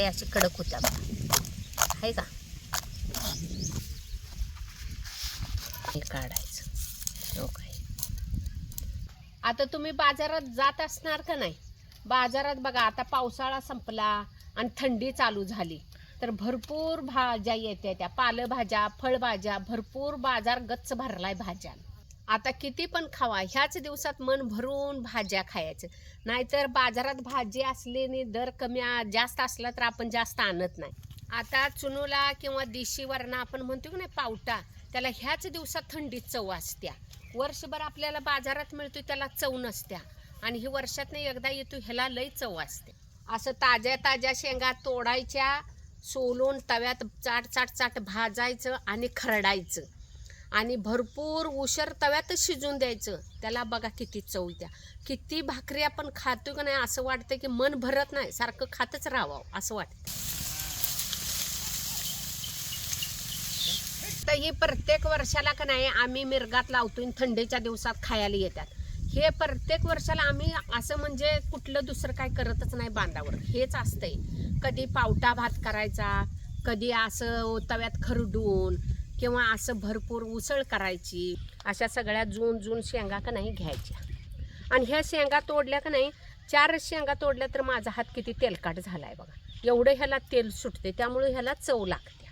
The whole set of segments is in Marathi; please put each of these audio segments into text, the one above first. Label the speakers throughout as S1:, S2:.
S1: हे कडक होत्या आहे का? हे काढायचं. हो आता तुम्ही बाजारात जात असणार का नाही? बाजारात बघा आता पावसाळा संपला आणि थंडी चालू झाली. तर भरपूर भाज्या येत्या त्या. पालेभाज्या फळभाज्या भरपूर बाजार गच्च भरलाय भाज्या आता किती पण खावा ह्याच दिवसात मन भरून भाज्या खायचं. नाहीतर बाजारात भाजी असली दर कमी जास्त असला तर आपण जास्त आणत नाही. आता चुनूला किंवा देशी वरणा आपण म्हणतो की नाही पावटा त्याला ह्याच दिवसात थंडीत चव असत्या. वर्षभर आपल्याला बाजारात मिळतो त्याला चव नसत्या. आणि ही वर्षातनं एकदा येतो ह्याला लई चव असते. असं ताज्या ताज्या शेंगा तोडायच्या सोलून तव्यात चाट चाट चाट भाजायचं आणि खरडायचं. आणि भरपूर उशर तव्यातच शिजून द्यायचं. त्याला बघा किती चव द्या किती भाकरी आपण खातो की नाही असं वाटतं की मन भरत नाही सारखं खातच राहावं असं वाटतं तर ही प्रत्येक वर्षाला का नाही आम्ही मिरगात लावतो आणि थंडीच्या दिवसात खायला येतात. हे प्रत्येक वर्षाला आम्ही असं म्हणजे कुठलं दुसरं काय करतच नाही बांधावर. हेच असतंय. कधी पावटा भात करायचा कधी असं तव्यात खरडून किंवा असं भरपूर उसळ करायची अशा सगळ्या जून जून शेंगा का नाही घ्यायच्या. आणि ह्या शेंगा तोडल्या का नाही चार शेंगा तोडल्या तर माझा हात किती तेलकाट झाला आहे बघा. एवढं ह्याला तेल सुटते त्यामुळे ह्याला चव लागते.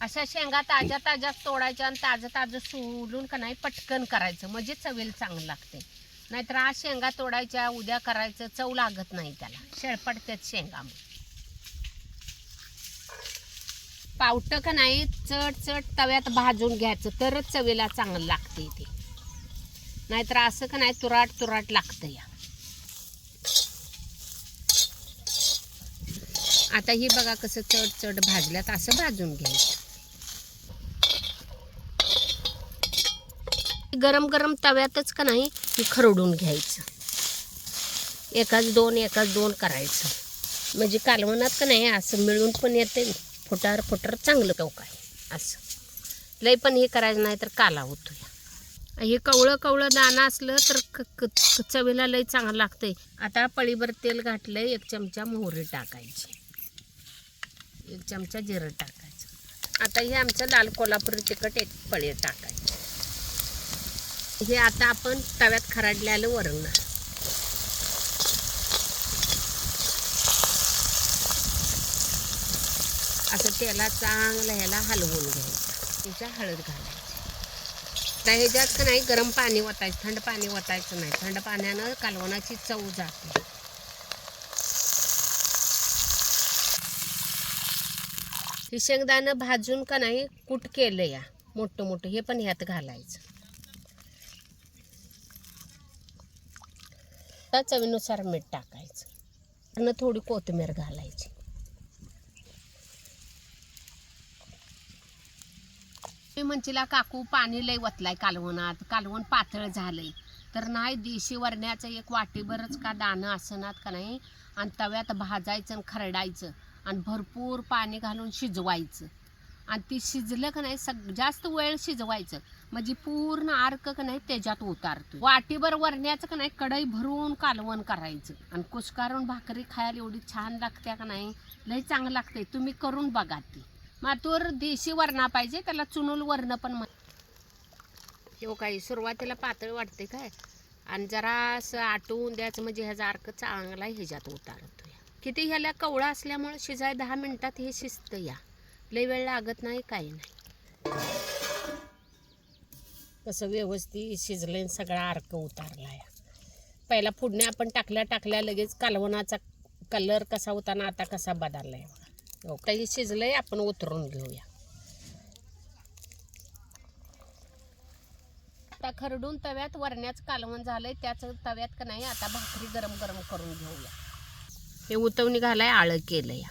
S1: अशा शेंगा ताज्या ताज्या तोडायच्या आणि ताजं ताजं सोलून का नाही पटकन करायचं म्हणजे चवेल चांगलं लागते. नाहीतर आज शेंगा तोडायच्या उद्या करायचं चव लागत नाही त्याला. शेळपडत्यात शेंगा मग. पावटं का नाही चट चट तव्यात भाजून घ्यायचं. तरच चवीला चांगलं लागते ते. नाहीतर असं का नाही तुराट तुराट लागतं या आता ही बघा कसं चट चट भाजल्यात असं भाजून घ्यायचं. गरम गरम तव्यातच का नाही हे खरडून घ्यायचं. एकाच दोन एकाच दोन करायचं. म्हणजे कालवणात का नाही असं मिळून पण येते फुटार फुटार चांगलं टोक आहे. असं. लई पण हे करायचं नाही तर काला होतो या हे कवळं कवळं दाणं असलं तर क- चवीला लई चांगलं लागतंय. आता पळीभर तेल घातलंय एक चमचा मोहरी टाकायची. एक चमचा जिरं टाकायचं. आता हे आमचं लाल कोल्हापुरी तिखट एक पळी टाकायचं. हे आता आपण तव्यात खराडल्याला वरणार असं त्याला चांगलं ह्याला हलवून घ्यायचं. त्याच्या हळद घालायची. तर ह्याच्यात का नाही गरम पाणी ओतायचं. थंड पाणी ओतायचं नाही. थंड पाण्यानं कालवणाची चव जाते. हे शेंगदाणं भाजून का नाही कूट केलं या. मोठं मोठं. हे पण ह्यात घालायचं. चवीनुसार मीठ टाकायचं. आणि थोडी कोथिंबीर घालायची. मी म्हणशीला काकू पाणी लय वतलाय कालवणात कालवण पातळ झालंय. तर नाही देशी वरण्याचं एक वाटीभरच का दाणं असनात का नाही? आणि तव्यात भाजायचं आणि खरडायचं आणि भरपूर पाणी घालून शिजवायचं. आणि ती शिजलं का नाही सग जास्त वेळ शिजवायचं. म्हणजे पूर्ण आर्क का नाही त्याच्यात उतारतो वाटीभर वरण्याचं का नाही कढई भरून कालवण करायचं. आणि कुसकारून भाकरी खायला एवढी छान लागते का नाही लय चांगलं लागते तुम्ही करून बघा ती. मातूर देशी वरणा पाहिजे त्याला चुनूल वर्ण पण म्हण हो काही सुरुवातीला पातळ वाटते काय? आणि जरा असं आटवून द्यायचं म्हणजे ह्याचा अर्क चांगला ह्याच्यात उतारतो या किती ह्याला कवळा असल्यामुळे शिजाय दहा मिनटात हे शिजतं या. लई वेळ लागत नाही काही नाही. कसं व्यवस्थित शिजलं आणि सगळा अर्क उतारला या. पहिला फुडण्या आपण टाकल्या टाकल्या लगेच कालवणाचा कलर कसा होता ना आता कसा बदलला आहे हो काही शिजलंय आपण उतरून घेऊया. आता खरडून तव्यात वरण्याचं कालवण झालंय त्याच तव्यात का नाही आता भाकरी गरम गरम करून घेऊया. हे उतवणी घालाय आळं केलं या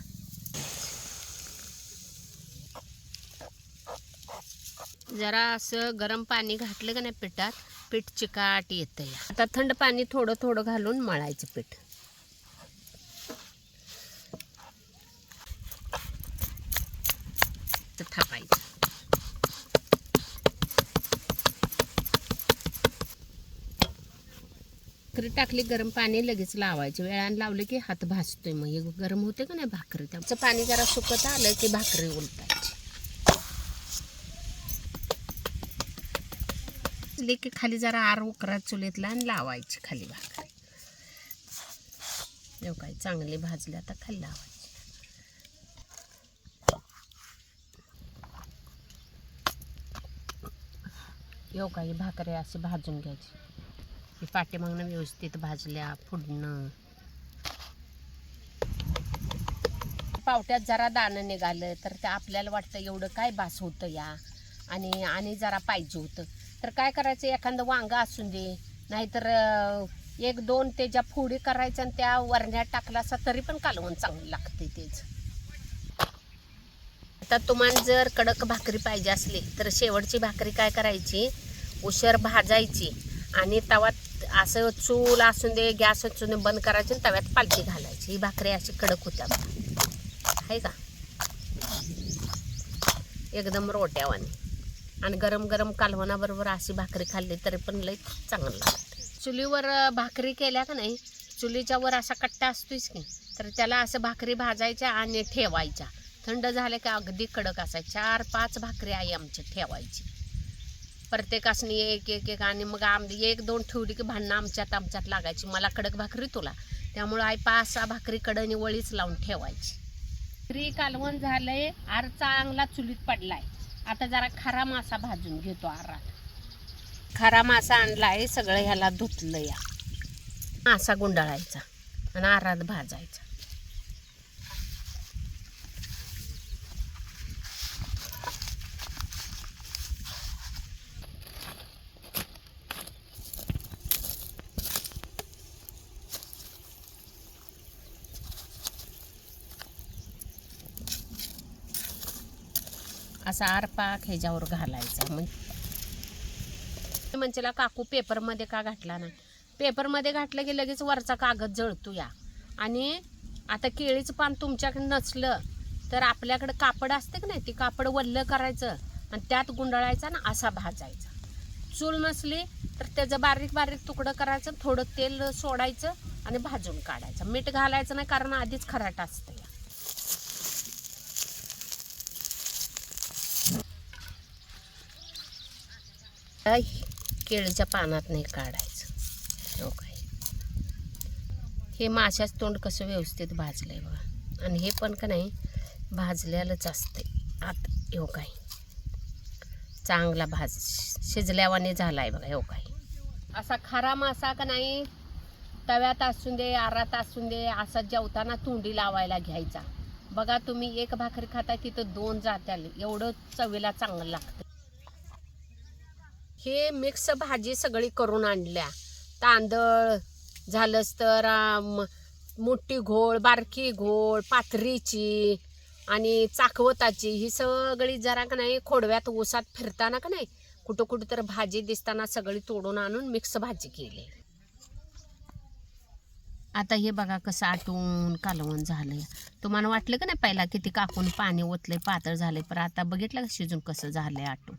S1: जरा असं गरम पाणी घातलं का नाही पिठात पीठ चिकाट येतं या आता थंड पाणी थोडं थोडं घालून मळायचं पीठ तर थापायचं भाकरी टाकली गरम पाणी लगेच लावायचे. वेळाने लावलं की हात भाजतोय मग. हे गरम होते का नाही भाकरी? त्याचं पाणी जरा सुकत आलं की भाकरी उलटायची. की खाली जरा आर उकरा चुलीतला आणि लावायची खाली भाकरी. जेव काही चांगली भाजली आता खाली लावायची. येऊ काही भाकरी असे भाजून घ्यायची. पाठीमागनं व्यवस्थित भाजल्या फुडणं पावट्यात जरा दाणं निघालं तर ते आपल्याला वाटतं एवढं काय बास होतं या. आणि आणि जरा पाहिजे होतं. तर काय करायचं एखादं वांगा असून दे. नाहीतर एक दोन त्याच्या फोडी करायचं आणि त्या वरण्यात टाकला असा तरी पण कालवण चांगलं लागते तेच. आता तुम्हाला जर कडक भाकरी पाहिजे असली तर शेवटची भाकरी काय करायची? उशर भाजायची. आणि तवात असं चूल असून दे गॅस असून दे बंद करायची आणि तव्यात पालखी घालायची. ही भाकरी अशी कडक होत्या आहे का? एकदम रोट्यावानी. आणि गरम गरम कालवणाबरोबर अशी भाकरी खाल्ली तरी पण लई चांगलं लागते. चुलीवर भाकरी केल्या का नाही चुलीच्या वर असा कट्टा असतोच की तर त्याला असं भाकरी भाजायच्या आणि ठेवायच्या. थंड झाले का अगदी कडक असायची. चार पाच भाकरी आई आमची ठेवायची. प्रत्येकासनी एक एक एक आणि मग आम एक दोन ठेवली की भांडणं आमच्यात आमच्यात लागायची. मला कडक भाकरी तुला. त्यामुळं आई पाच सहा भाकरी कडनी वळीच लावून ठेवायची. भाकरी कालवण झालंय. आर चांगला चुलीत पडलाय. आता जरा खरा मासा भाजून घेतो आरात. खरा मासा आणलाय सगळं ह्याला धुतलं या. मासा गुंडाळायचा आणि आरात भाजायचा. असा आरपाक ह्याच्यावर घालायचा. मग म्हणजेला काकू पेपरमध्ये का घातला नाही? पेपरमध्ये घातलं की लगेच वरचा कागद जळतो या. आणि आता केळीचं पान तुमच्याकडे नसलं तर आपल्याकडे कापड असते की नाही? ते कापड वल्लं करायचं आणि त्यात गुंडाळायचा आणि असा भाजायचा. चूल नसली तर त्याचं बारीक बारीक तुकडं करायचं थोडं तेल सोडायचं आणि भाजून काढायचं. मीठ घालायचं नाही कारण आधीच खराट असतं केळीच्या पानात नाही काढायचं. हो काय? हे माशाच तोंड कसं व्यवस्थित भाजलंय बघा. आणि हे पण का नाही भाजल्यालाच असते आत हो काय? चांगला भाज शिजल्यावाने आहे बघा हो काय? असा खरा मासा का नाही तव्यात असून दे आरात असून दे असा जेवताना तोंडी लावायला घ्यायचा. बघा तुम्ही एक भाकरी खाता तिथं दोन जात्याल. एवढं चवीला चांगलं लागतं. हे मिक्स भाजी सगळी करून आणल्या. तांदळ झालंच तर मोठी घोळ बारकी घोळ पाथरीची आणि चाकवताची ही सगळी जरा का नाही खोडव्यात ऊसात फिरताना का नाही कुठं कुठं तर भाजी दिसताना सगळी तोडून आणून मिक्स भाजी केली. आता हे बघा कसं आटून कालवण झालंय. तुम्हाला वाटलं का नाही पहिला किती काकून पाणी ओतलंय पातळ झालंय पण आता बघितलं शिजून कसं झालंय आटून?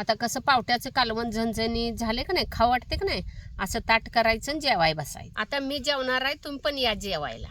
S1: आता कसं पावट्याचं कालवण झणझणी झाले का नाही खाऊ वाटते का नाही असं ताट करायचं आणि जेवाय बसायचं. आता मी जेवणार आहे तुम्ही पण या जेवायला.